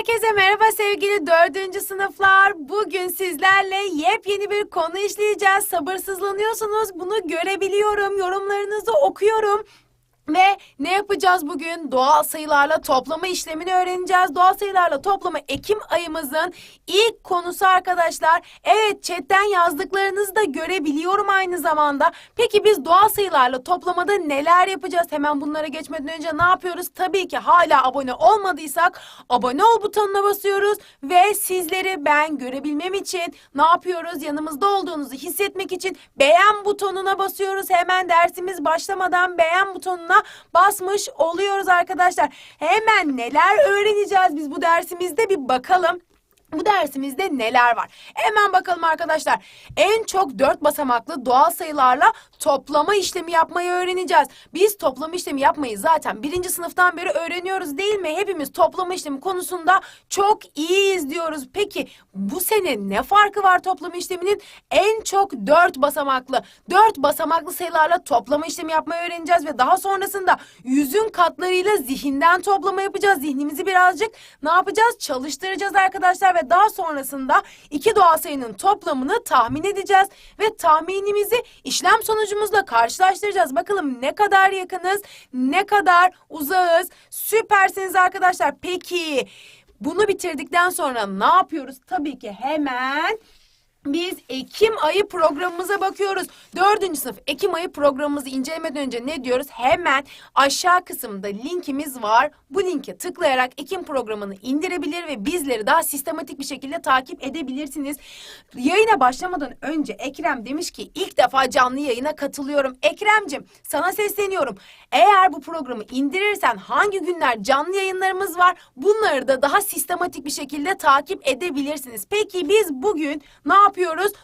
Herkese merhaba sevgili dördüncü sınıflar. Bugün sizlerle yepyeni bir konu işleyeceğiz. Sabırsızlanıyorsunuz. Bunu görebiliyorum. Yorumlarınızı okuyorum. Ve ne yapacağız bugün? Doğal sayılarla toplama işlemini öğreneceğiz. Doğal sayılarla toplama Ekim ayımızın ilk konusu arkadaşlar. Evet chatten yazdıklarınızı da görebiliyorum aynı zamanda. Peki biz doğal sayılarla toplamada neler yapacağız? Hemen bunlara geçmeden önce ne yapıyoruz? Tabii ki hala abone olmadıysak abone ol butonuna basıyoruz. Ve sizleri ben görebilmem için ne yapıyoruz? Yanımızda olduğunuzu hissetmek için beğen butonuna basıyoruz. Hemen dersimiz başlamadan beğen butonuna basmış oluyoruz arkadaşlar. Hemen neler öğreneceğiz biz bu dersimizde bir bakalım. Bu dersimizde neler var? Hemen bakalım arkadaşlar. En çok dört basamaklı doğal sayılarla toplama işlemi yapmayı öğreneceğiz. Biz toplama işlemi yapmayı zaten birinci sınıftan beri öğreniyoruz değil mi? Hepimiz toplama işlemi konusunda çok iyiyiz diyoruz. Peki bu sene ne farkı var toplama işleminin? En çok dört basamaklı, dört basamaklı sayılarla toplama işlemi yapmayı öğreneceğiz ve daha sonrasında yüzün katlarıyla zihinden toplama yapacağız. Zihnimizi birazcık ne yapacağız? Çalıştıracağız arkadaşlar ve daha sonrasında iki doğal sayının toplamını tahmin edeceğiz ve tahminimizi işlem sonucumuzla karşılaştıracağız. Bakalım ne kadar yakınız, ne kadar uzağız. Süpersiniz arkadaşlar. Peki bunu bitirdikten sonra ne yapıyoruz? Tabii ki hemen biz Ekim ayı programımıza bakıyoruz. Dördüncü sınıf Ekim ayı programımızı incelemeden önce ne diyoruz? Hemen aşağı kısımda linkimiz var. Bu linke tıklayarak Ekim programını indirebilir ve bizleri daha sistematik bir şekilde takip edebilirsiniz. Yayına başlamadan önce Ekrem demiş ki ilk defa canlı yayına katılıyorum. Ekrem'cim sana sesleniyorum. Eğer bu programı indirirsen hangi günler canlı yayınlarımız var? Bunları da daha sistematik bir şekilde takip edebilirsiniz. Peki biz bugün ne yapıyoruz?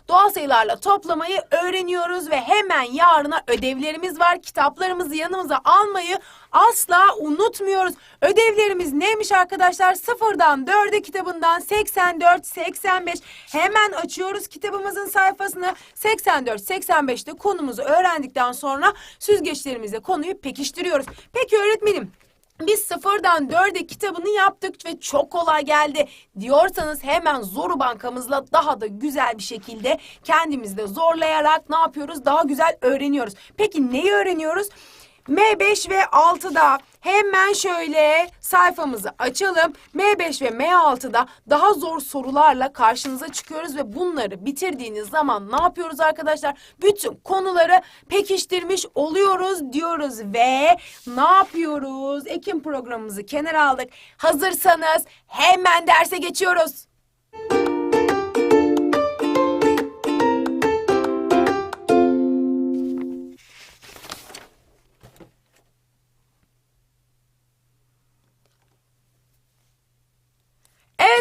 Doğal sayılarla toplamayı öğreniyoruz ve hemen yarına ödevlerimiz var. Kitaplarımızı yanımıza almayı asla unutmuyoruz. Ödevlerimiz neymiş arkadaşlar? Sıfırdan dörde kitabından 84 85 hemen açıyoruz kitabımızın sayfasını 84 85'te konumuzu öğrendikten sonra süzgeçlerimizle konuyu pekiştiriyoruz. Peki öğretmenim biz sıfırdan dörde kitabını yaptık ve çok kolay geldi diyorsanız hemen Zoru bankamızla daha da güzel bir şekilde kendimizde zorlayarak ne yapıyoruz? Daha güzel öğreniyoruz. Peki neyi öğreniyoruz? M5 ve 6'da hemen şöyle sayfamızı açalım. M5 ve M6'da daha zor sorularla karşınıza çıkıyoruz ve bunları bitirdiğiniz zaman ne yapıyoruz arkadaşlar? Bütün konuları pekiştirmiş oluyoruz diyoruz ve ne yapıyoruz? Ekim programımızı kenara aldık. Hazırsanız hemen derse geçiyoruz.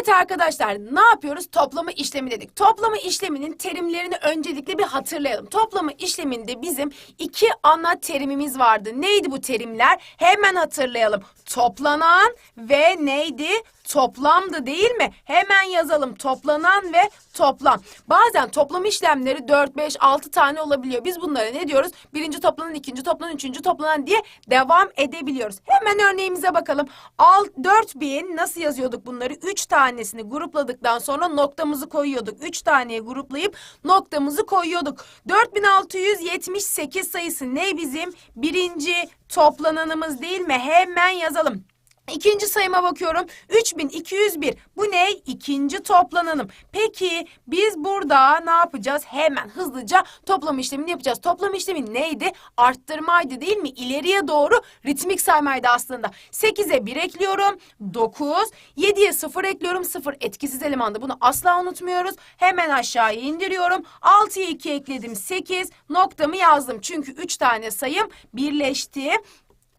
Evet arkadaşlar ne yapıyoruz? Toplama işlemi dedik. Toplama işleminin terimlerini öncelikle bir hatırlayalım. Toplama işleminde bizim iki ana terimimiz vardı. Neydi bu terimler? Hemen hatırlayalım. Toplanan ve neydi? Toplamdı değil mi? Hemen yazalım. Toplanan ve toplam. Bazen toplam işlemleri 4, 5, 6 tane olabiliyor. Biz bunlara ne diyoruz? Birinci toplanan, ikinci toplanan, üçüncü toplanan diye devam edebiliyoruz. Hemen örneğimize bakalım. Alt 4000 nasıl yazıyorduk bunları? 3 tanesini grupladıktan sonra noktamızı koyuyorduk. 3 taneye gruplayıp noktamızı koyuyorduk. 4678 sayısı ne bizim? Birinci toplananımız değil mi? Hemen yazalım. İkinci sayıma bakıyorum. 3201. Bu ne? İkinci toplananım. Peki biz burada ne yapacağız? Hemen hızlıca toplam işlemini yapacağız. Toplam işlemi neydi? Arttırmaydı değil mi? İleriye doğru ritmik saymaydı aslında. 8'e 1 ekliyorum. 9. 7'ye 0 ekliyorum. 0 etkisiz elemandı. Bunu asla unutmuyoruz. Hemen aşağıya indiriyorum. 6'ya 2 ekledim. 8. Noktamı yazdım. Çünkü 3 tane sayım birleşti.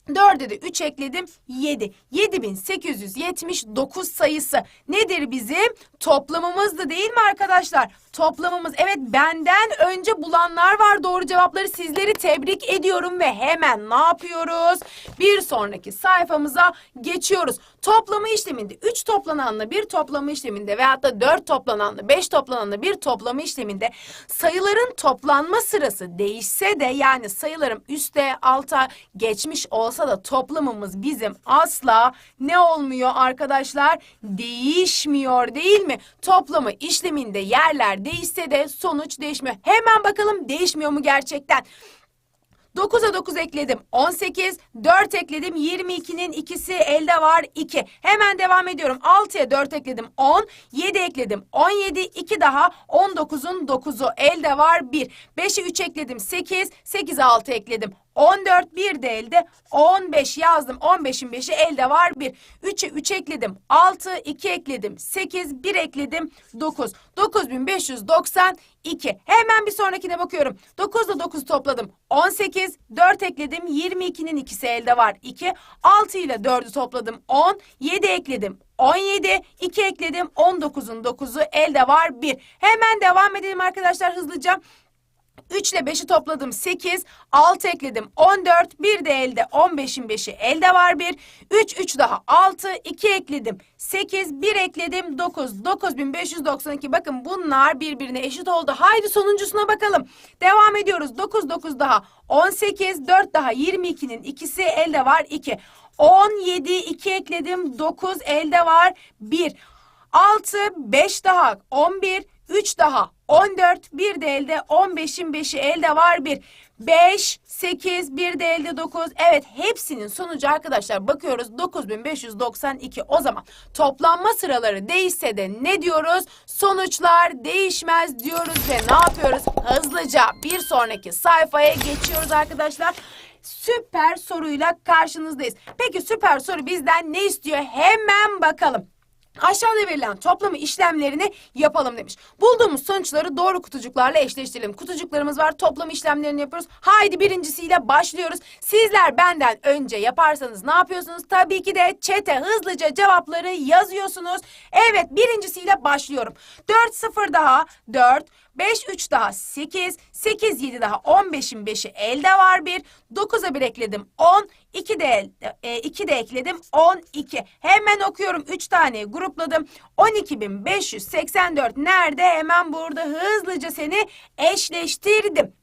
4'e de 3 ekledim 7. 7879 sayısı nedir bizim? Toplamımızdı değil mi arkadaşlar? Toplamımız. Evet benden önce bulanlar var doğru cevapları sizleri tebrik ediyorum ve hemen ne yapıyoruz? Bir sonraki sayfamıza geçiyoruz. Toplama işleminde 3 toplananla bir toplama işleminde veyahut da 4 toplananla 5 toplananla bir toplama işleminde sayıların toplanma sırası değişse de yani sayılarım üste alta geçmiş olsa da toplamımız bizim asla ne olmuyor arkadaşlar? Değişmiyor değil mi? Toplama işleminde yerler değişse de sonuç değişmiyor. Hemen bakalım değişmiyor mu gerçekten? 9'a 9 ekledim 18, 4 ekledim 22'nin ikisi elde var 2. Hemen devam ediyorum. 6'ya 4 ekledim 10, 7 ekledim 17, 2 daha 19'un 9'u elde var 1. 5'e 3 ekledim 8, 8'e 6 ekledim 14, 1 de elde 15 yazdım. 15'in 5'i elde var 1. 3'e 3 ekledim 6, 2 ekledim 8, 1 ekledim 9. 9592. Hemen bir sonrakine bakıyorum. 9 ile 9 topladım. 18, 4 ekledim. 22'nin ikisi elde var. 2. 6 ile 4'ü topladım. 10, 7 ekledim. 17, 2 ekledim. 19'un 9'u elde var. 1. Hemen devam edelim arkadaşlar hızlıca. 3 ile 5'i topladım 8, 6 ekledim 14, 1 de elde 15'in 5'i elde var 1, 3, 3 daha 6, 2 ekledim 8, 1 ekledim 9, 9592 bakın bunlar birbirine eşit oldu. Haydi sonuncusuna bakalım. Devam ediyoruz. 9, 9 daha 18, 4 daha 22'nin ikisi elde var 2, 17, 2 ekledim 9 elde var 1, 6, 5 daha 11, 3 daha 14, 1 de elde 15'in 5'i elde var 1. 5, 8, 1 de elde 9. Evet hepsinin sonucu arkadaşlar bakıyoruz 9592. O zaman toplanma sıraları değişse de ne diyoruz? Sonuçlar değişmez diyoruz ve ne yapıyoruz? Hızlıca bir sonraki sayfaya geçiyoruz arkadaşlar süper soruyla karşınızdayız. Peki süper soru bizden ne istiyor? Hemen bakalım. Aşağıda verilen toplama işlemlerini yapalım demiş. Bulduğumuz sonuçları doğru kutucuklarla eşleştirelim. Kutucuklarımız var. Toplama işlemlerini yapıyoruz. Haydi birincisiyle başlıyoruz. Sizler benden önce yaparsanız ne yapıyorsunuz? Tabii ki de çete hızlıca cevapları yazıyorsunuz. Evet birincisiyle başlıyorum. 4 0 daha 4 5 3 daha 8, 8 7 daha 15'in 5'i elde var 1. 9'a 1 ekledim 10, 2 de e, 2 de ekledim 12. Hemen okuyorum 3 tane grupladım. 12.584 nerede? Hemen burada hızlıca seni eşleştirdim.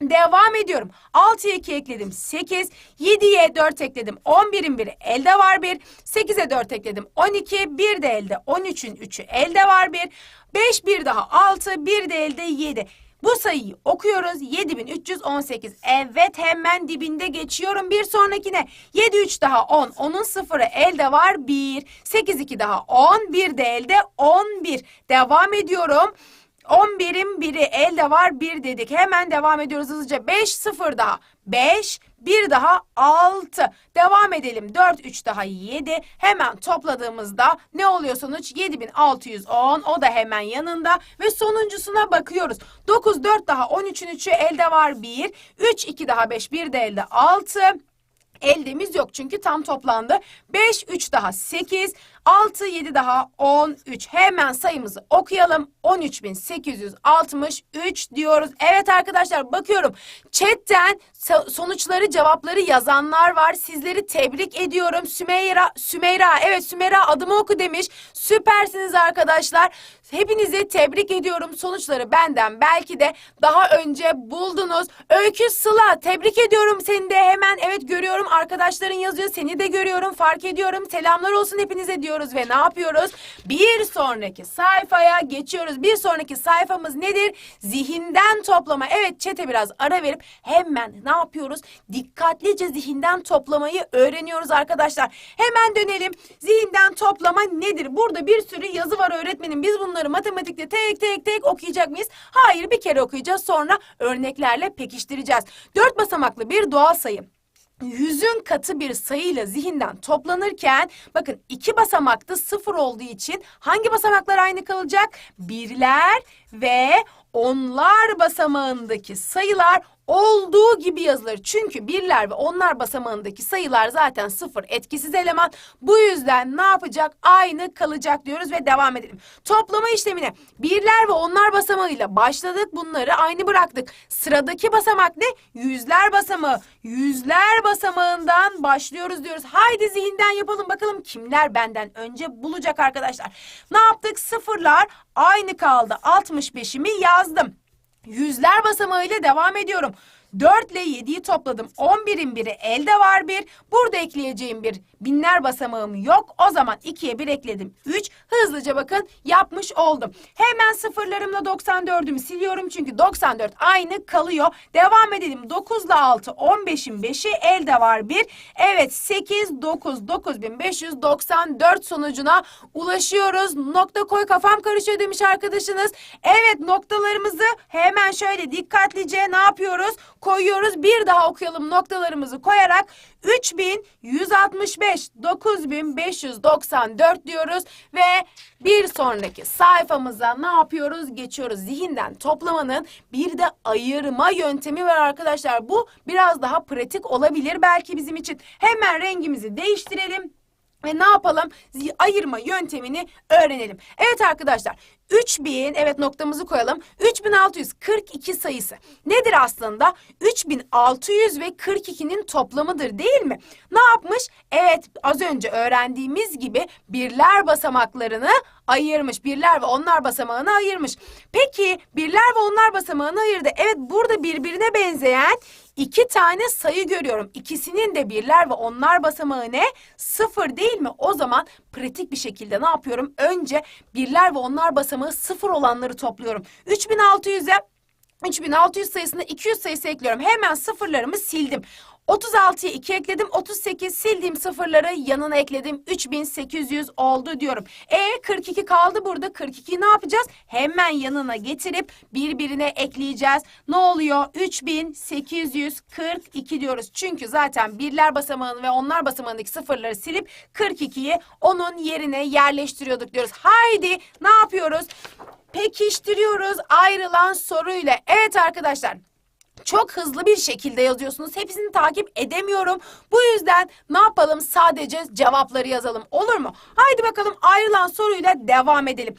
Devam ediyorum. 6'ya 2 ekledim 8. 7'ye 4 ekledim 11'in biri elde var 1. 8'e 4 ekledim 12. 1 de elde 13'ün 3'ü elde var 1. 5 bir daha 6. 1 de elde 7. Bu sayıyı okuyoruz. 7318. Evet hemen dibinde geçiyorum bir sonrakine. 7 3 daha 10. 10'un sıfırı elde var 1. 8 2 daha 10. 1 de elde 11. Devam ediyorum. 11'in biri elde var 1 dedik. Hemen devam ediyoruz hızlıca. 5 0 daha 5 1 daha 6. Devam edelim. 4 3 daha 7. Hemen topladığımızda ne oluyor sonuç? 7610. O da hemen yanında ve sonuncusuna bakıyoruz. 9 4 daha 13'ün 3'ü elde var 1. 3 2 daha 5 1 de elde 6. Eldemiz yok çünkü tam toplandı. 5, 3 daha 8, 6, 7 daha 13. Hemen sayımızı okuyalım. 13.863 diyoruz. Evet arkadaşlar bakıyorum. Chatten so- sonuçları cevapları yazanlar var. Sizleri tebrik ediyorum. Sümeyra, Sümeyra evet Sümeyra adımı oku demiş. Süpersiniz arkadaşlar. Hepinizi tebrik ediyorum. Sonuçları benden belki de daha önce buldunuz. Öykü Sıla tebrik ediyorum seni de hemen evet görüyorum arkadaşların yazıyor. Seni de görüyorum fark ediyorum. Selamlar olsun hepinize diyoruz ve ne yapıyoruz? Bir sonraki sayfaya geçiyoruz. Bir sonraki sayfamız nedir? Zihinden toplama. Evet çete biraz ara verip hemen ne yapıyoruz? Dikkatlice zihinden toplamayı öğreniyoruz arkadaşlar. Hemen dönelim. Zihinden toplama nedir? Burada bir sürü yazı var öğretmenim. Biz bunları matematikte tek tek tek okuyacak mıyız? Hayır bir kere okuyacağız sonra örneklerle pekiştireceğiz. Dört basamaklı bir doğal sayı yüzün katı bir sayıyla zihinden toplanırken bakın iki basamakta sıfır olduğu için hangi basamaklar aynı kalacak? Birler ve onlar basamağındaki sayılar olduğu gibi yazılır. Çünkü birler ve onlar basamağındaki sayılar zaten sıfır etkisiz eleman. Bu yüzden ne yapacak? Aynı kalacak diyoruz ve devam edelim. Toplama işlemine birler ve onlar basamağıyla başladık. Bunları aynı bıraktık. Sıradaki basamak ne? Yüzler basamağı. Yüzler basamağından başlıyoruz diyoruz. Haydi zihinden yapalım bakalım kimler benden önce bulacak arkadaşlar. Ne yaptık? Sıfırlar aynı kaldı. 65'imi yazdım. Yüzler basamağıyla devam ediyorum. 4 ile 7'yi topladım. 11'in biri elde var bir. Burada ekleyeceğim bir binler basamağım yok. O zaman 2'ye 1 ekledim. 3. Hızlıca bakın yapmış oldum. Hemen sıfırlarımla 94'ümü siliyorum. Çünkü 94 aynı kalıyor. Devam edelim. 9 ile 6 15'in 5'i elde var bir. Evet 8 9 9594 sonucuna ulaşıyoruz. Nokta koy kafam karışıyor demiş arkadaşınız. Evet noktalarımızı hemen şöyle dikkatlice ne yapıyoruz? Koyuyoruz. Bir daha okuyalım noktalarımızı koyarak 3165 9594 diyoruz ve bir sonraki sayfamıza ne yapıyoruz? Geçiyoruz. Zihinden toplamanın bir de ayırma yöntemi var arkadaşlar. Bu biraz daha pratik olabilir belki bizim için. Hemen rengimizi değiştirelim. Ve ne yapalım? Ayırma yöntemini öğrenelim. Evet arkadaşlar 3000 evet noktamızı koyalım. 3642 sayısı nedir aslında? 3600 ve 42'nin toplamıdır değil mi? Ne yapmış? Evet az önce öğrendiğimiz gibi birler basamaklarını ayırmış. Birler ve onlar basamağını ayırmış. Peki birler ve onlar basamağını ayırdı. Evet burada birbirine benzeyen iki tane sayı görüyorum. İkisinin de birler ve onlar basamağı ne? Sıfır değil mi? O zaman pratik bir şekilde ne yapıyorum? Önce birler ve onlar basamağı sıfır olanları topluyorum. 3600'e 3600 sayısına 200 sayısı ekliyorum. Hemen sıfırlarımı sildim. 36'ya 2 ekledim. 38 sildiğim sıfırları yanına ekledim. 3800 oldu diyorum. E 42 kaldı burada. 42'yi ne yapacağız? Hemen yanına getirip birbirine ekleyeceğiz. Ne oluyor? 3842 diyoruz. Çünkü zaten birler basamağını ve onlar basamağındaki sıfırları silip 42'yi onun yerine yerleştiriyorduk diyoruz. Haydi ne yapıyoruz? Pekiştiriyoruz ayrılan soruyla. Evet arkadaşlar. Çok hızlı bir şekilde yazıyorsunuz. Hepsini takip edemiyorum. Bu yüzden ne yapalım? Sadece cevapları yazalım. Olur mu? Haydi bakalım ayrılan soruyla devam edelim.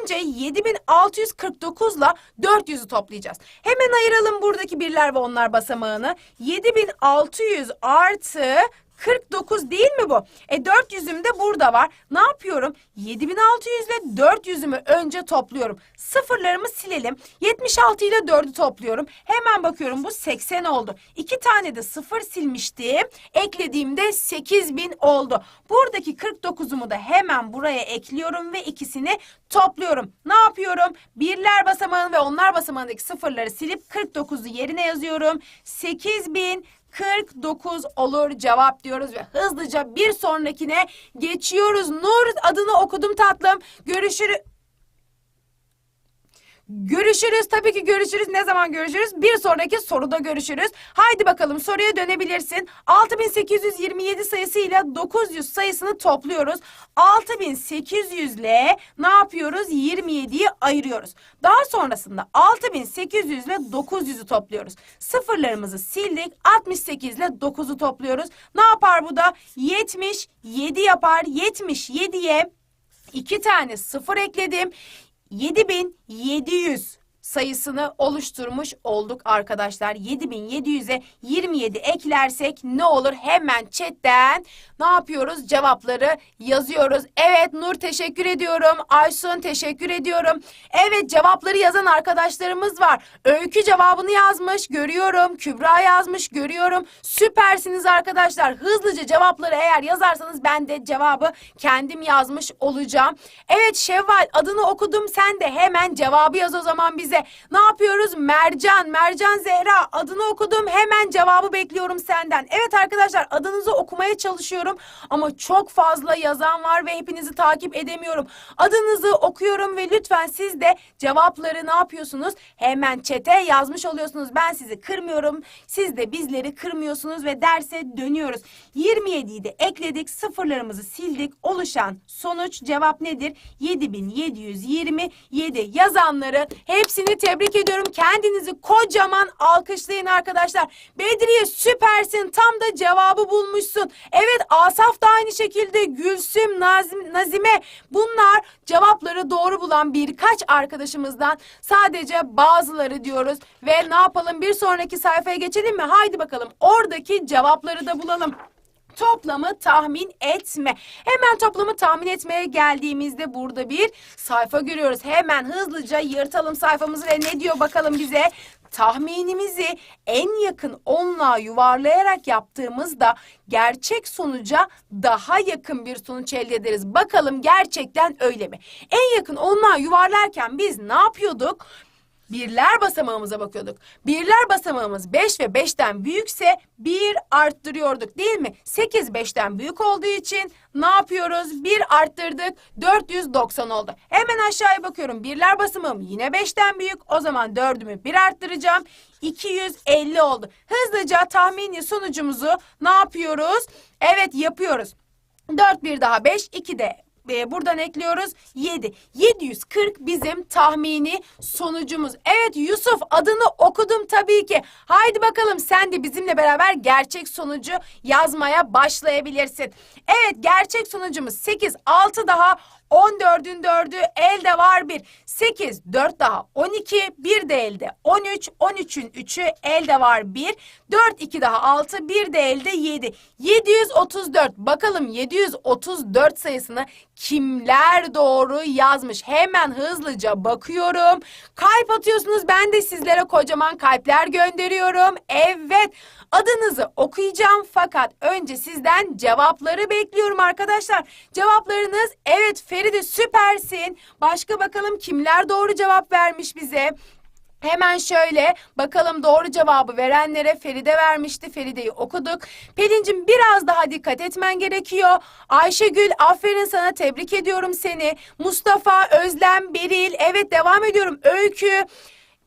Önce 7649 ile 400'ü toplayacağız. Hemen ayıralım buradaki birler ve onlar basamağını. 7600 artı 49 değil mi bu? E 400'üm de burada var. Ne yapıyorum? 7600 ile 400'ümü önce topluyorum. Sıfırlarımı silelim. 76 ile 4'ü topluyorum. Hemen bakıyorum bu 80 oldu. İki tane de sıfır silmiştim. Eklediğimde 8000 oldu. Buradaki 49'umu da hemen buraya ekliyorum ve ikisini topluyorum. Ne yapıyorum? Birler basamağını ve onlar basamağındaki sıfırları silip 49'u yerine yazıyorum. 8000 49 olur cevap diyoruz ve hızlıca bir sonrakine geçiyoruz. Nur adını okudum tatlım. Görüşürüz. Görüşürüz. Tabii ki görüşürüz. Ne zaman görüşürüz? Bir sonraki soruda görüşürüz. Haydi bakalım soruya dönebilirsin. 6827 sayısıyla 900 sayısını topluyoruz. 6800 ile ne yapıyoruz? 27'yi ayırıyoruz. Daha sonrasında 6800 ile 900'ü topluyoruz. Sıfırlarımızı sildik. 68 ile 9'u topluyoruz. Ne yapar bu da? 77 yapar. 77'ye iki tane sıfır ekledim. 7700 sayısını oluşturmuş olduk arkadaşlar. 7700'e 27 eklersek ne olur? Hemen chatten ne yapıyoruz? Cevapları yazıyoruz. Evet Nur teşekkür ediyorum. Aysun teşekkür ediyorum. Evet cevapları yazan arkadaşlarımız var. Öykü cevabını yazmış görüyorum. Kübra yazmış görüyorum. Süpersiniz arkadaşlar. Hızlıca cevapları eğer yazarsanız ben de cevabı kendim yazmış olacağım. Evet Şevval adını okudum. Sen de hemen cevabı yaz o zaman bize. Ne yapıyoruz? Mercan, Mercan Zehra adını okudum. Hemen cevabı bekliyorum senden. Evet arkadaşlar adınızı okumaya çalışıyorum ama çok fazla yazan var ve hepinizi takip edemiyorum. Adınızı okuyorum ve lütfen siz de cevapları ne yapıyorsunuz? Hemen çete yazmış oluyorsunuz. Ben sizi kırmıyorum. Siz de bizleri kırmıyorsunuz ve derse dönüyoruz. 27'yi de ekledik. Sıfırlarımızı sildik. Oluşan sonuç cevap nedir? 7727 yazanları hepsini Seni tebrik ediyorum. Kendinizi kocaman alkışlayın arkadaşlar. Bedriye süpersin. Tam da cevabı bulmuşsun. Evet Asaf da aynı şekilde. Gülsüm, Nazim, Nazime bunlar cevapları doğru bulan birkaç arkadaşımızdan sadece bazıları diyoruz. Ve ne yapalım bir sonraki sayfaya geçelim mi? Haydi bakalım oradaki cevapları da bulalım. Toplamı tahmin etme. Hemen toplamı tahmin etmeye geldiğimizde burada bir sayfa görüyoruz. Hemen hızlıca yırtalım sayfamızı ve ne diyor bakalım bize? Tahminimizi en yakın onluğa yuvarlayarak yaptığımızda gerçek sonuca daha yakın bir sonuç elde ederiz. Bakalım gerçekten öyle mi? En yakın onluğa yuvarlarken biz ne yapıyorduk? Birler basamağımıza bakıyorduk. Birler basamağımız 5 ve 5'ten büyükse 1 arttırıyorduk değil mi? 8 5'ten büyük olduğu için ne yapıyoruz? 1 arttırdık 490 oldu. Hemen aşağıya bakıyorum. Birler basamağım yine 5'ten büyük. O zaman 4'ümü 1 arttıracağım. 250 oldu. Hızlıca tahmini sonucumuzu ne yapıyoruz? Evet yapıyoruz. 4 bir daha 5, 2 de e, buradan ekliyoruz 7. 740 bizim tahmini sonucumuz. Evet Yusuf adını okudum tabii ki. Haydi bakalım sen de bizimle beraber gerçek sonucu yazmaya başlayabilirsin. Evet gerçek sonucumuz 8. 6 daha 14'ün 4'ü elde var 1. 8, 4 daha 12, 1 de elde 13, 13'ün 3'ü elde var 1. 4, 2 daha 6, 1 de elde 7. 734. Bakalım 734 sayısını kimler doğru yazmış? Hemen hızlıca bakıyorum. Kalp atıyorsunuz. Ben de sizlere kocaman kalpler gönderiyorum. Evet. Adınızı okuyacağım fakat önce sizden cevapları bekliyorum arkadaşlar. Cevaplarınız evet Feride süpersin. Başka bakalım kimler doğru cevap vermiş bize? Hemen şöyle bakalım doğru cevabı verenlere Feride vermişti. Feride'yi okuduk. Pelin'cim biraz daha dikkat etmen gerekiyor. Ayşegül aferin sana tebrik ediyorum seni. Mustafa, Özlem, Beril evet devam ediyorum. Öykü,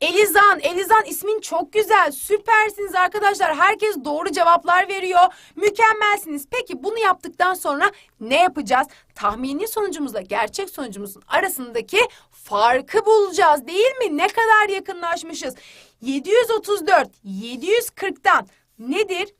Elizan, Elizan ismin çok güzel. Süpersiniz arkadaşlar. Herkes doğru cevaplar veriyor. Mükemmelsiniz. Peki bunu yaptıktan sonra ne yapacağız? Tahmini sonucumuzla gerçek sonucumuzun arasındaki farkı bulacağız değil mi? Ne kadar yakınlaşmışız? 734, 740'tan nedir?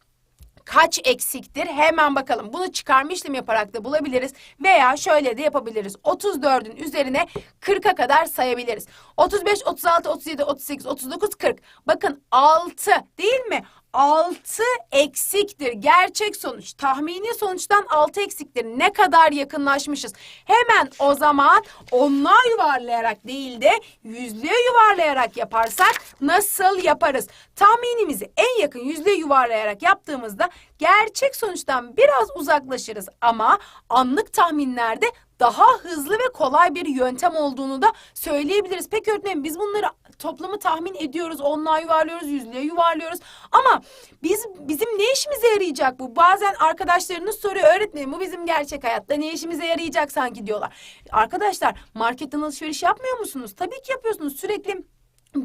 Kaç eksiktir? Hemen bakalım. Bunu çıkarma işlemi yaparak da bulabiliriz. Veya şöyle de yapabiliriz. 34'ün üzerine 40'a kadar sayabiliriz. 35, 36, 37, 38, 39, 40. Bakın 6 değil mi? 6 eksiktir. Gerçek sonuç. Tahmini sonuçtan 6 eksiktir. Ne kadar yakınlaşmışız. Hemen o zaman onluğa yuvarlayarak değil de yüzlüğe yuvarlayarak yaparsak nasıl yaparız? Tahminimizi en yakın yüzlüğe yuvarlayarak yaptığımızda gerçek sonuçtan biraz uzaklaşırız. Ama anlık tahminlerde daha hızlı ve kolay bir yöntem olduğunu da söyleyebiliriz. Peki öğretmenim biz bunları toplamı tahmin ediyoruz, onluğa yuvarlıyoruz, yüzlüğe yuvarlıyoruz. Ama biz bizim ne işimize yarayacak bu? Bazen arkadaşlarınız soruyor öğretmenim bu bizim gerçek hayatta ne işimize yarayacak sanki diyorlar. Arkadaşlar marketten alışveriş yapmıyor musunuz? Tabii ki yapıyorsunuz sürekli.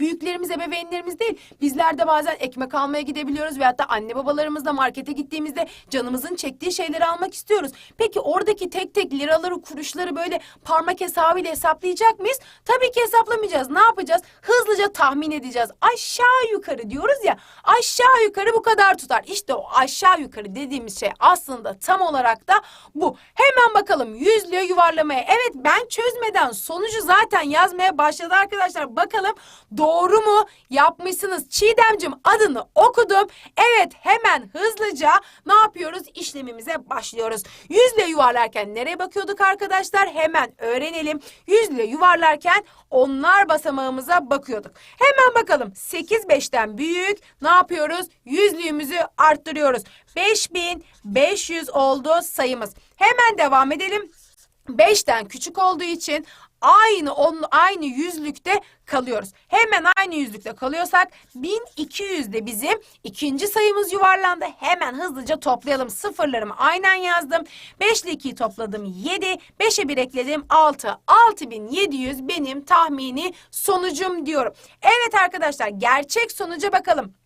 Büyüklerimiz, ebeveynlerimiz değil. Bizler de bazen ekmek almaya gidebiliyoruz veyahut da anne babalarımızla markete gittiğimizde canımızın çektiği şeyleri almak istiyoruz. Peki oradaki tek tek liraları, kuruşları böyle parmak hesabıyla hesaplayacak mıyız? Tabii ki hesaplamayacağız. Ne yapacağız? Hızlıca tahmin edeceğiz. Aşağı yukarı diyoruz ya. Aşağı yukarı bu kadar tutar. İşte o aşağı yukarı dediğimiz şey aslında tam olarak da bu. Hemen bakalım yüzlüğe yuvarlamaya. Evet ben çözmeden sonucu zaten yazmaya başladı arkadaşlar. Bakalım mu yapmışsınız? Çiğdemcim adını okudum. Evet hemen hızlıca ne yapıyoruz? İşlemimize başlıyoruz. Yüzle yuvarlarken nereye bakıyorduk arkadaşlar? Hemen öğrenelim. Yüzle yuvarlarken onlar basamağımıza bakıyorduk. Hemen bakalım 8 5'ten büyük ne yapıyoruz? Yüzlüğümüzü arttırıyoruz. 5500 oldu sayımız. Hemen devam edelim. 5'ten küçük olduğu için aynı on, aynı yüzlükte kalıyoruz. Hemen aynı yüzlükte kalıyorsak 1200 de bizim ikinci sayımız yuvarlandı. Hemen hızlıca toplayalım. Sıfırlarımı aynen yazdım. 5 ile 2'yi topladım 7. 5'e 1 ekledim 6. 6700 benim tahmini sonucum diyorum. Evet arkadaşlar gerçek sonuca bakalım.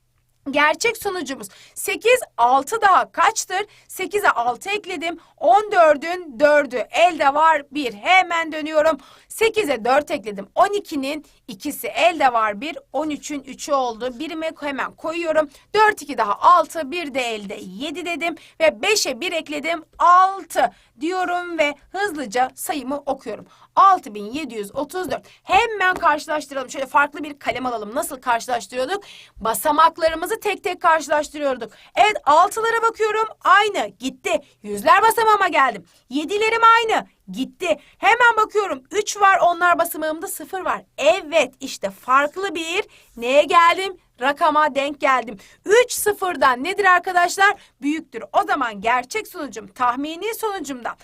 Gerçek sonucumuz 8, 6 daha kaçtır? 8'e 6 ekledim. 14'ün 4'ü elde var 1. Hemen dönüyorum. 8'e 4 ekledim. 12'nin ikisi elde var 1. 13'ün 3'ü oldu. Birime hemen koyuyorum. 4, 2 daha 6. 1 de elde 7 dedim. Ve 5'e 1 ekledim. 6 diyorum ve hızlıca sayımı okuyorum. 6734. Hemen karşılaştıralım. Şöyle farklı bir kalem alalım. Nasıl karşılaştırıyorduk? Basamaklarımızı tek tek karşılaştırıyorduk. Evet altılara bakıyorum. Aynı. Gitti. Yüzler basamağıma geldim. Yedilerim aynı. Gitti. Hemen bakıyorum. 3 var. Onlar basamağımda 0 var. Evet işte farklı bir neye geldim? Rakama denk geldim. 3 sıfırdan nedir arkadaşlar? Büyüktür. O zaman gerçek sonucum tahmini sonucumdan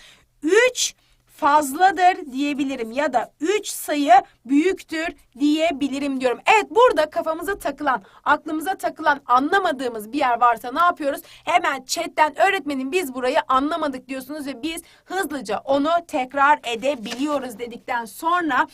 3 fazladır diyebilirim ya da 3 sayı büyüktür diyebilirim diyorum. Evet burada kafamıza takılan, aklımıza takılan anlamadığımız bir yer varsa ne yapıyoruz? Hemen chatten öğretmenim biz burayı anlamadık diyorsunuz ve biz hızlıca onu tekrar edebiliyoruz dedikten sonra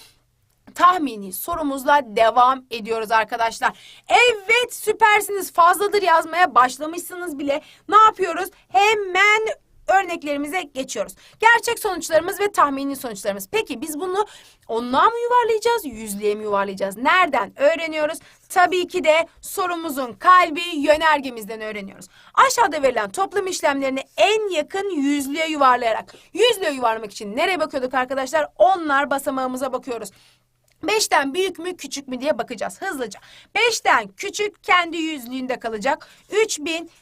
tahmini sorumuzla devam ediyoruz arkadaşlar. Evet süpersiniz fazladır yazmaya başlamışsınız bile. Ne yapıyoruz? Hemen örneklerimize geçiyoruz. Gerçek sonuçlarımız ve tahmini sonuçlarımız. Peki biz bunu onluğa mı yuvarlayacağız, yüzlüğe mi yuvarlayacağız? Nereden öğreniyoruz? Tabii ki de sorumuzun kalbi yönergemizden öğreniyoruz. Aşağıda verilen toplam işlemlerini en yakın yüzlüğe yuvarlayarak. Yüzlüğe yuvarlamak için nereye bakıyorduk arkadaşlar? Onlar basamağımıza bakıyoruz. 5'ten büyük mü küçük mü diye bakacağız hızlıca. 5'ten küçük kendi yüzlüğünde kalacak.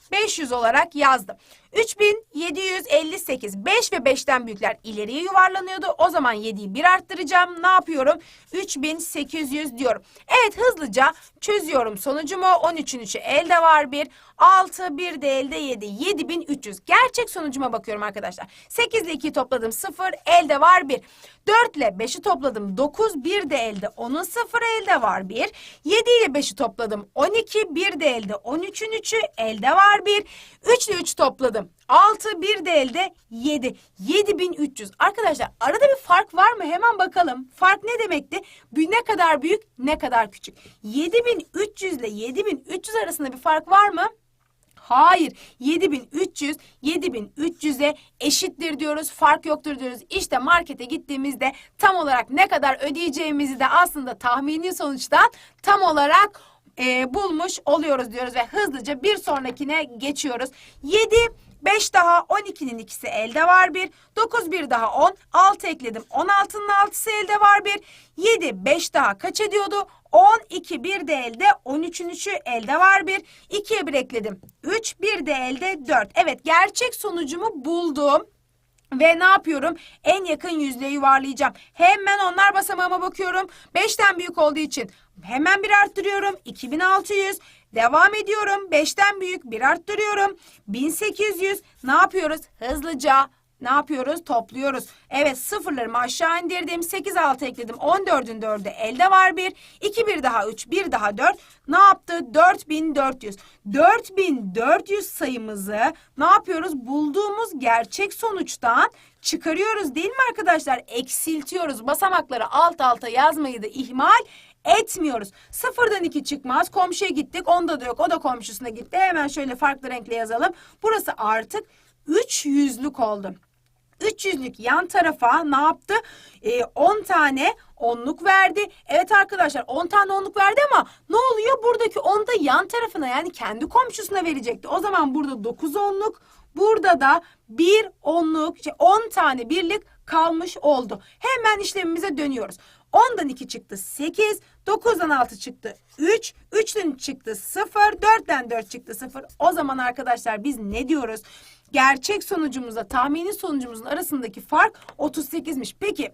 3500 olarak yazdım. 3758 5 ve 5'ten büyükler ileriye yuvarlanıyordu. O zaman 7'yi bir arttıracağım. Ne yapıyorum? 3800 diyorum. Evet hızlıca çözüyorum sonucumu. 13'ün 3'ü elde var 1. 6 bir de elde 7. 7300. Gerçek sonucuma bakıyorum arkadaşlar. 8 ile 2'yi topladım 0. Elde var 1. 4 ile 5'i topladım 9. 1 de elde 10'un 0 elde var 1. 7 ile 5'i topladım 12. 1 de elde 13'ün 3'ü elde var 1. 3 ile 3 topladım 6 bir de elde 7. 7300. Arkadaşlar arada bir fark var mı? Hemen bakalım. Fark ne demekti? Bir ne kadar büyük, ne kadar küçük. 7300 ile 7300 arasında bir fark var mı? Hayır. 7300 7300'e eşittir diyoruz. Fark yoktur diyoruz. İşte markete gittiğimizde tam olarak ne kadar ödeyeceğimizi de aslında tahmini sonuçtan tam olarak e, bulmuş oluyoruz diyoruz ve hızlıca bir sonrakine geçiyoruz. 7 5 daha 12'nin ikisi elde var 1. 9 bir daha 10. 6 ekledim. 16'nın 6'sı elde var 1. 7 5 daha kaç ediyordu? 10 2 bir de elde 13'ün 3'ü elde var 1. 2'ye 1 ekledim. 3 bir de elde 4. Evet gerçek sonucumu buldum. Ve ne yapıyorum? En yakın yüzlüğe yuvarlayacağım. Hemen onlar basamağıma bakıyorum. 5'ten büyük olduğu için hemen bir arttırıyorum. 2600. Devam ediyorum. 5'ten büyük bir arttırıyorum. 1800. Ne yapıyoruz? Hızlıca ne yapıyoruz? Topluyoruz. Evet sıfırlarımı aşağı indirdim. 8 6 ekledim. 14'ün 4'ü elde var 1. 2 bir daha 3 bir daha 4. Ne yaptı? 4400. 4400 sayımızı ne yapıyoruz? Bulduğumuz gerçek sonuçtan çıkarıyoruz değil mi arkadaşlar? Eksiltiyoruz. Basamakları alt alta yazmayı da ihmal etmiyoruz. Sıfırdan iki çıkmaz. Komşuya gittik. Onda da yok. O da komşusuna gitti. Hemen şöyle farklı renkle yazalım. Burası artık 3 yüzlük oldu. 300'lük yan tarafa ne yaptı? Ee, 10 tane onluk verdi. Evet arkadaşlar 10 tane onluk verdi ama ne oluyor? Buradaki 10 da yan tarafına yani kendi komşusuna verecekti. O zaman burada 9 onluk. Burada da bir onluk, şey 10 tane birlik kalmış oldu. Hemen işlemimize dönüyoruz. 10'dan 2 çıktı 8, 9'dan 6 çıktı 3, 3'ten çıktı 0, 4'ten 4 çıktı 0. O zaman arkadaşlar biz ne diyoruz? Gerçek sonucumuzla tahmini sonucumuzun arasındaki fark 38'miş. Peki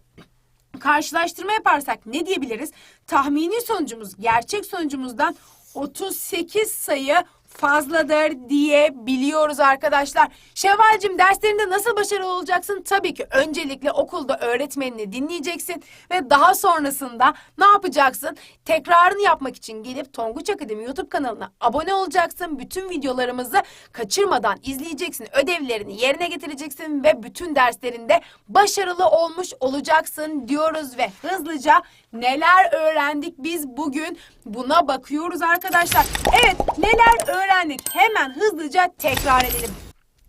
karşılaştırma yaparsak ne diyebiliriz? Tahmini sonucumuz gerçek sonucumuzdan 38 sayı fazladır diyebiliyoruz arkadaşlar. Şevvalcim derslerinde nasıl başarılı olacaksın? Tabii ki öncelikle okulda öğretmenini dinleyeceksin ve daha sonrasında ne yapacaksın? Tekrarını yapmak için gelip Tonguç Akademi YouTube kanalına abone olacaksın. Bütün videolarımızı kaçırmadan izleyeceksin. Ödevlerini yerine getireceksin ve bütün derslerinde başarılı olmuş olacaksın diyoruz ve hızlıca neler öğrendik biz bugün buna bakıyoruz arkadaşlar. Evet neler öğrendik hemen hızlıca tekrar edelim.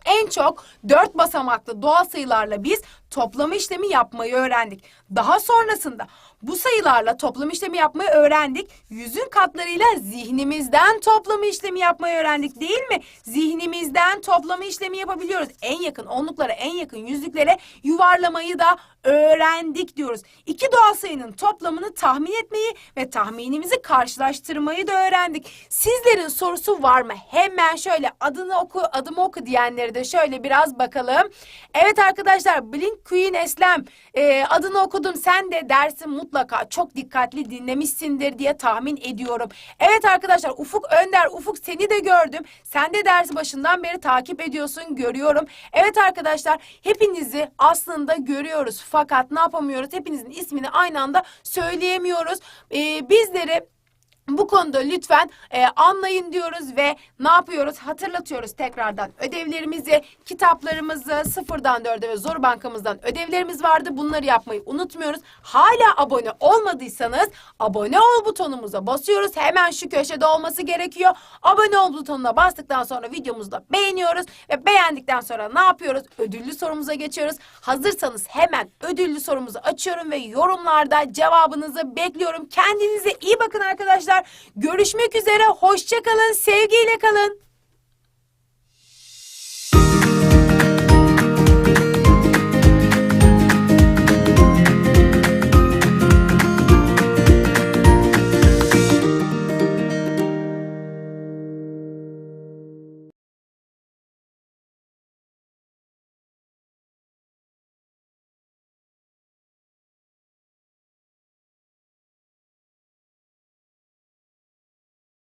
En çok dört basamaklı doğal sayılarla biz toplama işlemi yapmayı öğrendik. Daha sonrasında bu sayılarla toplama işlemi yapmayı öğrendik. Yüzün katlarıyla zihnimizden toplama işlemi yapmayı öğrendik değil mi? Zihnimizden toplama işlemi yapabiliyoruz. En yakın onluklara, en yakın yüzlüklere yuvarlamayı da öğrendik diyoruz. İki doğal sayının toplamını tahmin etmeyi ve tahminimizi karşılaştırmayı da öğrendik. Sizlerin sorusu var mı? Hemen şöyle adını oku, adımı oku diyenleri de şöyle biraz bakalım. Evet arkadaşlar Blink Queen Eslem e, adını okudum. Sen de dersi mutlaka çok dikkatli dinlemişsindir diye tahmin ediyorum. Evet arkadaşlar Ufuk Önder, Ufuk seni de gördüm. Sen de dersi başından beri takip ediyorsun, görüyorum. Evet arkadaşlar hepinizi aslında görüyoruz. Fakat ne yapamıyoruz? Hepinizin ismini aynı anda söyleyemiyoruz. E, bizleri bu konuda lütfen e, anlayın diyoruz ve ne yapıyoruz? Hatırlatıyoruz tekrardan ödevlerimizi, kitaplarımızı sıfırdan dörde ve zor bankamızdan ödevlerimiz vardı. Bunları yapmayı unutmuyoruz. Hala abone olmadıysanız abone ol butonumuza basıyoruz. Hemen şu köşede olması gerekiyor. Abone ol butonuna bastıktan sonra videomuzu da beğeniyoruz ve beğendikten sonra ne yapıyoruz? Ödüllü sorumuza geçiyoruz. Hazırsanız hemen ödüllü sorumuzu açıyorum ve yorumlarda cevabınızı bekliyorum. Kendinize iyi bakın arkadaşlar. Görüşmek üzere. Hoşça kalın. Sevgiyle kalın.